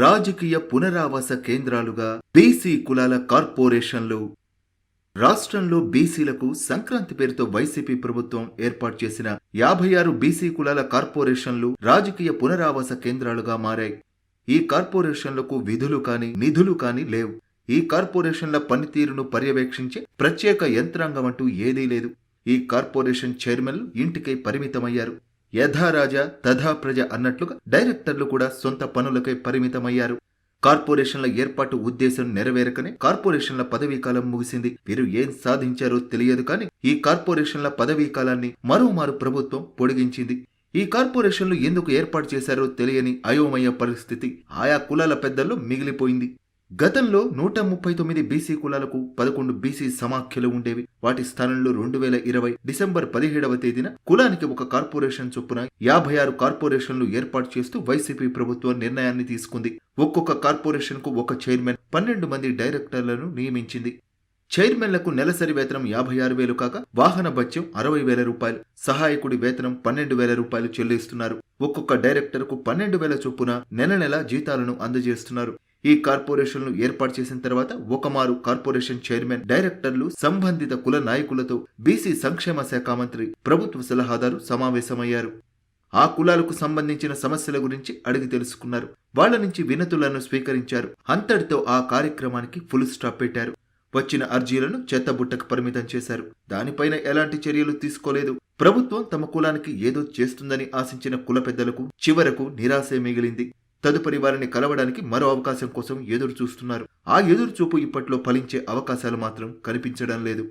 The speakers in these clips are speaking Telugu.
రాజకీయ పునరావాస కేంద్రాలుగా బీసీ కులాల కార్పొరేషన్లు రాష్ట్రంలో బీసీలకు సంక్రాంతి పేరుతో వైసీపీ ప్రభుత్వం ఏర్పాటు చేసిన యాభై ఆరు బీసీ కులాల కార్పొరేషన్లు రాజకీయ పునరావాస కేంద్రాలుగా మారాయి. ఈ కార్పొరేషన్లకు విధులు కాని నిధులు కాని లేవు. ఈ కార్పొరేషన్ల పనితీరును పర్యవేక్షించే ప్రత్యేక యంత్రాంగం అంటూ ఏదీ లేదు. ఈ కార్పొరేషన్ చైర్మన్లు ఇంటికై పరిమితమయ్యారు. యథారాజా తథా ప్రజ అన్నట్లుగా డైరెక్టర్లు కూడా సొంత పనులకై పరిమితమయ్యారు. కార్పొరేషన్ల ఏర్పాటు ఉద్దేశం నెరవేరకనే కార్పొరేషన్ల పదవీ కాలం ముగిసింది. వీరు ఏం సాధించారో తెలియదు కానీ ఈ కార్పొరేషన్ల పదవీ కాలాన్ని మరోమారు ప్రభుత్వం పొడిగించింది. ఈ కార్పొరేషన్లు ఎందుకు ఏర్పాటు చేశారో తెలియని అయోమయ పరిస్థితి. ఆయా కులాల పెద్దల్లో మిగిలిపోయింది. గతంలో నూట ముప్పై తొమ్మిది బీసీ కులాలకు పదకొండు బీసీ సమాఖ్యలు ఉండేవి. వాటి స్థానంలో రెండు వేల ఇరవై డిసెంబర్ పదిహేడవ తేదీన కులానికి ఒక కార్పొరేషన్ చొప్పున యాభై ఆరు కార్పొరేషన్లు ఏర్పాటు చేస్తూ వైసీపీ ప్రభుత్వం నిర్ణయాన్ని తీసుకుంది. ఒక్కొక్క కార్పొరేషన్కు ఒక చైర్మన్ పన్నెండు మంది డైరెక్టర్లను నియమించింది. చైర్మన్లకు నెలసరి వేతనం యాభై ఆరు వేలు కాక వాహన భత్యం అరవై వేల రూపాయలు సహాయకుడి వేతనం పన్నెండు వేల రూపాయలు చెల్లిస్తున్నారు. ఒక్కొక్క డైరెక్టర్కు పన్నెండు వేల చొప్పున నెల నెల జీతాలను అందజేస్తున్నారు. ఈ కార్పొరేషన్లు ఏర్పాటు చేసిన తర్వాత ఒకమారు కార్పొరేషన్ చైర్మన్ డైరెక్టర్లు సంబంధిత కుల నాయకులతో బీసీ సంక్షేమ శాఖ మంత్రి ప్రభుత్వ సలహాదారు సమావేశమయ్యారు. ఆ కులాలకు సంబంధించిన సమస్యల గురించి అడిగి తెలుసుకున్నారు. వాళ్ళ నుంచి వినతులను స్వీకరించారు. అంతటితో ఆ కార్యక్రమానికి ఫుల్ స్టాప్ పెట్టారు. వచ్చిన అర్జీలను చెత్తబుట్టకు పరిమితం చేశారు. దానిపైన ఎలాంటి చర్యలు తీసుకోలేదు. ప్రభుత్వం తమ కులానికి ఏదో చేస్తుందని ఆశించిన కుల పెద్దలకు చివరకు నిరాశే మిగిలింది. తదుపరి వారిని కలవడానికి మరో అవకాశం కోసం ఎదురు చూస్తున్నారు. ఆ ఎదురు చూపు ఇప్పట్లో ఫలించే అవకాశాలు మాత్రం కనిపించడం లేదు.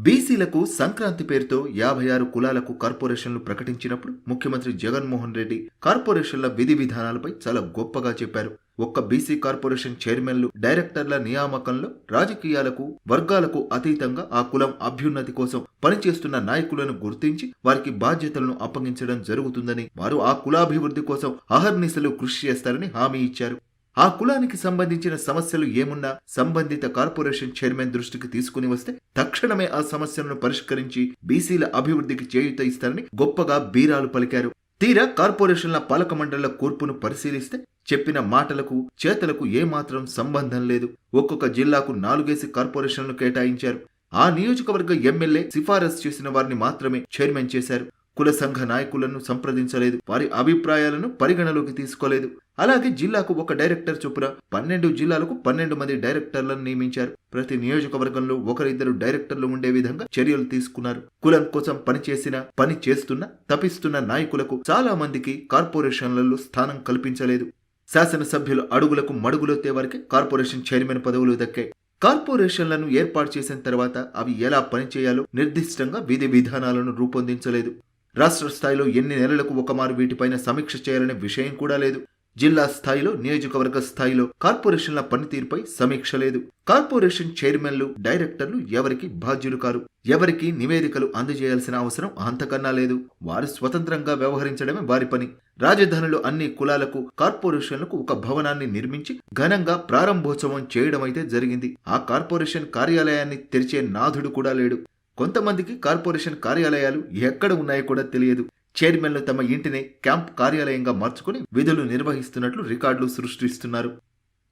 బీసీలకు సంక్రాంతి పేరుతో యాభై ఆరు కులాలకు కార్పొరేషన్లు ప్రకటించినప్పుడు ముఖ్యమంత్రి జగన్మోహన్ రెడ్డి కార్పొరేషన్ల విధి విధానాలపై చాలా గొప్పగా చెప్పారు. ఒక్క బీసీ కార్పొరేషన్ చైర్మన్లు డైరెక్టర్ల నియామకంలో రాజకీయాలకు వర్గాలకు అతీతంగా ఆ కులం అభ్యున్నతి కోసం పనిచేస్తున్న నాయకులను గుర్తించి వారికి బాధ్యతలను అప్పగించడం జరుగుతుందని వారు ఆ కులాభివృద్ధి కోసం అహర్నిశలు కృషి చేస్తారని హామీ ఇచ్చారు. ఆ కులానికి సంబంధించిన సమస్యలు ఏమున్నా సంబంధిత కార్పొరేషన్ చైర్మన్ దృష్టికి తీసుకుని వస్తే తక్షణమే ఆ సమస్యలను పరిష్కరించి బీసీల అభివృద్ధికి చేయూత ఇస్తారని గొప్పగా బీరాలు పలికారు. తీరా కార్పొరేషన్ల పాలక మండళ్ళ కూర్పును పరిశీలిస్తే చెప్పిన మాటలకు చేతలకు ఏమాత్రం సంబంధం లేదు. ఒక్కొక్క జిల్లాకు నాలుగేసి కార్పొరేషన్లు కేటాయించారు. ఆ నియోజకవర్గ ఎమ్మెల్యే సిఫారసు చేసిన వారిని మాత్రమే చైర్మన్ చేశారు. కుల సంఘ నాయకులను సంప్రదించలేదు. వారి అభిప్రాయాలను పరిగణలోకి తీసుకోలేదు. అలాగే జిల్లాకు ఒక డైరెక్టర్ చొప్పున పన్నెండు జిల్లాలకు పన్నెండు మంది డైరెక్టర్లను నియమించారు. ప్రతి నియోజకవర్గంలో ఒకరిద్దరు డైరెక్టర్లు ఉండే విధంగా చర్యలు తీసుకున్నారు. కులం కోసం పనిచేసిన పని చేస్తున్న తపిస్తున్న నాయకులకు చాలా మందికి కార్పొరేషన్లలో స్థానం కల్పించలేదు. శాసనసభ్యుల అడుగులకు మడుగులొత్తే వారికి కార్పొరేషన్ చైర్మన్ పదవులు దక్కాయి కార్పొరేషన్లను ఏర్పాటు చేసిన తర్వాత అవి ఎలా పనిచేయాలో నిర్దిష్టంగా విధి విధానాలను రూపొందించలేదు. రాష్ట్ర స్థాయిలో ఎన్ని నెలలకు ఒకమారు వీటిపైన సమీక్ష చేయాలనే విషయం కూడా లేదు. జిల్లా స్థాయిలో నియోజకవర్గ స్థాయిలో కార్పొరేషన్ల పనితీరుపై సమీక్ష లేదు. కార్పొరేషన్ చైర్మన్లు డైరెక్టర్లు ఎవరికి బాధ్యులు కారు? ఎవరికి నివేదికలు అందజేయాల్సిన అవసరం అంతకన్నా లేదు. వారు స్వతంత్రంగా వ్యవహరించడమే వారి పని. రాజధానిలో అన్ని కులాలకు కార్పొరేషన్లకు ఒక భవనాన్ని నిర్మించి ఘనంగా ప్రారంభోత్సవం చేయడమైతే జరిగింది. ఆ కార్పొరేషన్ కార్యాలయాన్ని తెరిచే నాథుడు కూడా లేడు. కొంతమందికి కార్పొరేషన్ కార్యాలయాలు ఎక్కడ ఉన్నాయో కూడా తెలియదు. చైర్మన్లు తమ ఇంటిని క్యాంప్ కార్యాలయంగా మార్చుకుని విధులు నిర్వహిస్తున్నట్లు రికార్డులు సృష్టిస్తున్నారు.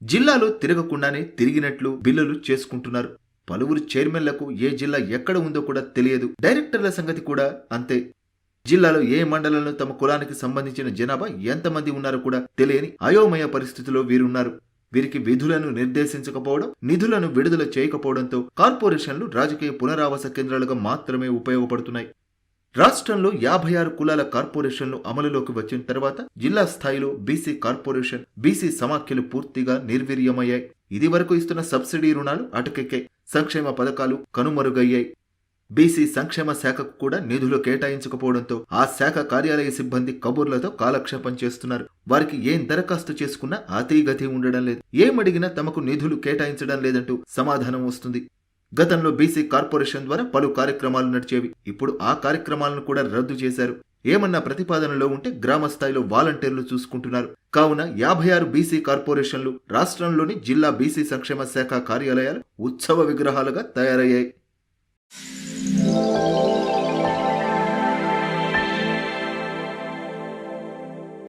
జిల్లాలో తిరగకుండానే తిరిగినట్లు బిల్లులు చేసుకుంటున్నారు. పలువురు చైర్మన్లకు ఏ జిల్లా ఎక్కడ ఉందో కూడా తెలియదు. డైరెక్టర్ల సంగతి కూడా అంతే. జిల్లాలో ఏ మండలంలో తమ కులానికి సంబంధించిన జనాభా ఎంతమంది ఉన్నారో కూడా తెలియని అయోమయ పరిస్థితిలో వీరున్నారు. వీరికి విధులను నిర్దేశించకపోవడం నిధులను విడుదల చేయకపోవడంతో కార్పొరేషన్లు రాజకీయ పునరావాస కేంద్రాలుగా మాత్రమే ఉపయోగపడుతున్నాయి. రాష్ట్రంలో యాభై ఆరు కులాల కార్పొరేషన్లు అమలులోకి వచ్చిన తర్వాత జిల్లా స్థాయిలో బీసీ కార్పొరేషన్ బీసీ సమాఖ్యలు పూర్తిగా నిర్వీర్యమయ్యాయి. ఇది వరకు ఇస్తున్న సబ్సిడీ రుణాలు అటకెక్కాయి. సంక్షేమ పథకాలు కనుమరుగయ్యాయి. బీసీ సంక్షేమ శాఖకు కూడా నిధులు కేటాయించకపోవడంతో ఆ శాఖ కార్యాలయ సిబ్బంది కబుర్లతో కాలక్షేపం చేస్తున్నారు. వారికి ఏం దరఖాస్తు చేసుకున్నా అతీగతి ఉండడం లేదు. ఏమడిగినా తమకు నిధులు కేటాయించడం లేదంటూ సమాధానం వస్తుంది. గతంలో బీసీ కార్పొరేషన్ ద్వారా పలు కార్యక్రమాలు నడిచేవి. ఇప్పుడు ఆ కార్యక్రమాలను కూడా రద్దు చేశారు. ఏమన్నా ప్రతిపాదనలో ఉంటే గ్రామ స్థాయిలో వాలంటీర్లు చూసుకుంటున్నారు. కావున యాభై ఆరు బీసీ కార్పొరేషన్లు రాష్ట్రంలోని జిల్లా బీసీ సంక్షేమ శాఖ కార్యాలయాలు ఉత్సవ విగ్రహాలుగా తయారయ్యాయి.